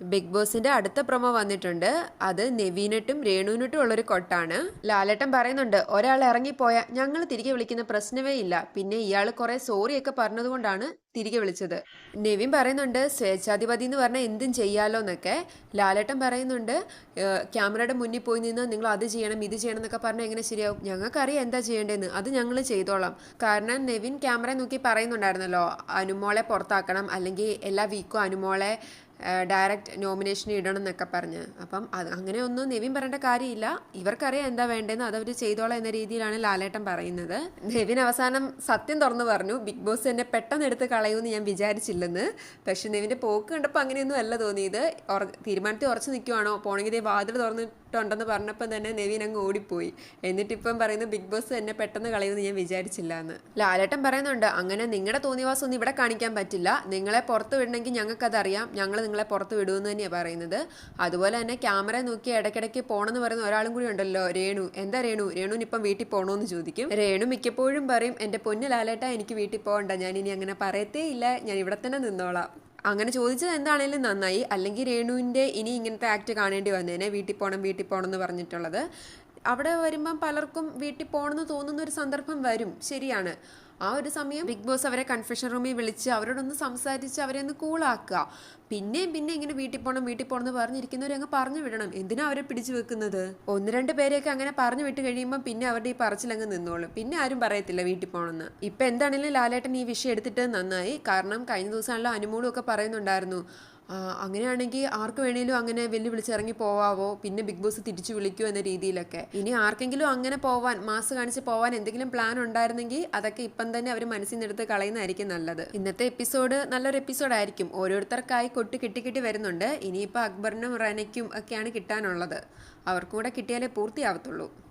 Big ബോസിന്റെ അടുത്ത promo വന്നിട്ടുണ്ട്. അത് നെവീനട്ടും രേണുവിനട്ടും ഉള്ളൊരു കൊട്ടാണ്. ലാലേട്ടൻ പറയുന്നുണ്ട് ഒരാൾ ഇറങ്ങിപ്പോയാൽ ഞങ്ങൾ തിരികെ വിളിക്കുന്ന പ്രശ്നമേ ഇല്ല. പിന്നെ ഇയാൾ കുറെ സോറിയൊക്കെ പറഞ്ഞതുകൊണ്ടാണ് തിരികെ വിളിച്ചത്. നെവിൻ പറയുന്നുണ്ട് സ്വേച്ഛാധിപതി എന്ന് പറഞ്ഞാൽ എന്തും ചെയ്യാലോ എന്നൊക്കെ. ലാലേട്ടൻ പറയുന്നുണ്ട് ക്യാമറയുടെ മുന്നിൽ പോയി നിന്ന് നിങ്ങൾ അത് ചെയ്യണം ഇത് ചെയ്യണം എന്നൊക്കെ പറഞ്ഞാൽ എങ്ങനെ ശരിയാവും? ഞങ്ങൾക്കറിയാം എന്താ ചെയ്യേണ്ടതെന്ന്. അത് ഞങ്ങൾ ചെയ്തോളാം. കാരണം നെവിൻ ക്യാമറ നോക്കി പറയുന്നുണ്ടായിരുന്നല്ലോ അനുമോളെ പുറത്താക്കണം അല്ലെങ്കിൽ എല്ലാ വീക്കും അനുമോളെ ഡയറക്റ്റ് നോമിനേഷൻ ഇടണം എന്നൊക്കെ പറഞ്ഞ്. അപ്പം അത് അങ്ങനെയൊന്നും നെവിൻ പറയേണ്ട കാര്യമില്ല. ഇവർക്കറിയാം എന്താ വേണ്ടതെന്ന് അതവർ ചെയ്തോളാം എന്ന രീതിയിലാണ് ലാലേട്ടൻ പറയുന്നത്. നെവിൻ അവസാനം സത്യം തുറന്നു പറഞ്ഞു ബിഗ് ബോസ് എന്നെ പെട്ടെന്ന് എടുത്ത് കളയുമെന്ന് ഞാൻ വിചാരിച്ചില്ലെന്ന്. പക്ഷെ നെവിന്റെ പോക്ക് കണ്ടപ്പോൾ അങ്ങനെയൊന്നും അല്ല തോന്നിയത്. തീരുമാനത്തിൽ ഉറച്ചു നിൽക്കുവാണോ പോണെങ്കിൽ ഇതേ വാതിൽ തുറന്നിട്ടുണ്ടെന്ന് പറഞ്ഞപ്പോൾ തന്നെ നെവിൻ അങ്ങ് ഓടിപ്പോയി. എന്നിട്ടിപ്പം പറയുന്നത് ബിഗ് ബോസ് എന്നെ പെട്ടെന്ന് കളയുമെന്ന് ഞാൻ വിചാരിച്ചില്ല എന്ന് ലാലേട്ടൻ പറയുന്നുണ്ട് അങ്ങനെ നിങ്ങളുടെ തോന്നിവാസം ഒന്നും ഇവിടെ കാണിക്കാൻ പറ്റില്ല. നിങ്ങളെ പുറത്ത് വിടണമെങ്കിൽ ഞങ്ങൾക്കതറിയാം. ഞങ്ങൾ നിങ്ങളെ പുറത്ത് വിടുമെന്ന് തന്നെയാണ് പറയുന്നത്. അതുപോലെ തന്നെ ക്യാമറ നോക്കി ഇടയ്ക്കിടയ്ക്ക് പോകണമെന്ന് പറയുന്ന ഒരാളും കൂടി ഉണ്ടല്ലോ രേണു. എന്താ രേണു? രേണുവിന് ഇപ്പം വീട്ടിൽ പോകണമെന്ന് ചോദിക്കും. രേണു മിക്കപ്പോഴും പറയും എന്റെ പൊന്ന് ലാലേട്ട എനിക്ക് വീട്ടിൽ പോകണ്ട ഞാൻ ഇനി അങ്ങനെ പറയത്തേ ഇല്ല ഞാൻ ഇവിടെ തന്നെ നിന്നോളാം. അങ്ങനെ ചോദിച്ചത് എന്താണേലും നന്നായി. അല്ലെങ്കിൽ രേണുവിന്റെ ഇനി ഇങ്ങനത്തെ ആക്ട് കാണേണ്ടി വന്നേനെ വീട്ടിൽ പോകണം വീട്ടിൽ പോകണം എന്ന് പറഞ്ഞിട്ടുള്ളത്. അവിടെ വരുമ്പം പലർക്കും വീട്ടിൽ പോകണമെന്ന് തോന്നുന്ന ഒരു സന്ദർഭം വരും. ശരിയാണ്. ആ ഒരു സമയം ബിഗ് ബോസ് അവരെ കൺഫെഷൻ റൂമിൽ വിളിച്ച് അവരോടൊന്ന് സംസാരിച്ച് അവരെ ഒന്ന് കൂളാക്കുക പിന്നെയും പിന്നെ ഇങ്ങനെ വീട്ടിൽ പോകണം വീട്ടിൽ പോകണം എന്ന് പറഞ്ഞിരിക്കുന്നവരെ അങ്ങ് പറഞ്ഞു വിടണം. എന്തിനാ അവരെ പിടിച്ചു വെക്കുന്നത്? ഒന്ന് രണ്ട് പേരെയൊക്കെ അങ്ങനെ പറഞ്ഞു വിട്ട് കഴിയുമ്പോൾ പിന്നെ അവരുടെ ഈ പറച്ചിലങ്ങ് നിന്നോളും. പിന്നെ ആരും പറയത്തില്ല വീട്ടിൽ പോകണമെന്ന് ഇപ്പം എന്താണെങ്കിലും ലാലേട്ടൻ ഈ വിഷയം എടുത്തിട്ട് നന്നായി. കാരണം കഴിഞ്ഞ ദിവസമാണല്ലോ അനുമോളും ഒക്കെ പറയുന്നുണ്ടായിരുന്നു. അങ്ങനെയാണെങ്കിൽ ആർക്ക് വേണേലും അങ്ങനെ വെല്ലുവിളിച്ച് ഇറങ്ങി പോവാവോ പിന്നെ ബിഗ് ബോസ് തിരിച്ചു വിളിക്കുമോ എന്ന രീതിയിലൊക്കെ. ഇനി ആർക്കെങ്കിലും അങ്ങനെ പോവാൻ മാസ് കാണിച്ച് പോവാൻ എന്തെങ്കിലും പ്ലാൻ ഉണ്ടായിരുന്നെങ്കിൽ അതൊക്കെ ഇപ്പം തന്നെ അവർ മനസ്സിൽ നിന്നെടുത്ത് കളയുന്നതായിരിക്കും നല്ലത്. ഇന്നത്തെ എപ്പിസോഡ് നല്ലൊരു എപ്പിസോഡ് ആയിരിക്കും. ഓരോരുത്തർക്കായി കൊട്ട് കിട്ടി കിട്ടി വരുന്നുണ്ട്. ഇനിയിപ്പോൾ അക്ബറിനും റനയ്ക്കും ഒക്കെയാണ് കിട്ടാനുള്ളത്. അവർക്കും കൂടെ കിട്ടിയാലേ പൂർത്തിയാവത്തുള്ളൂ.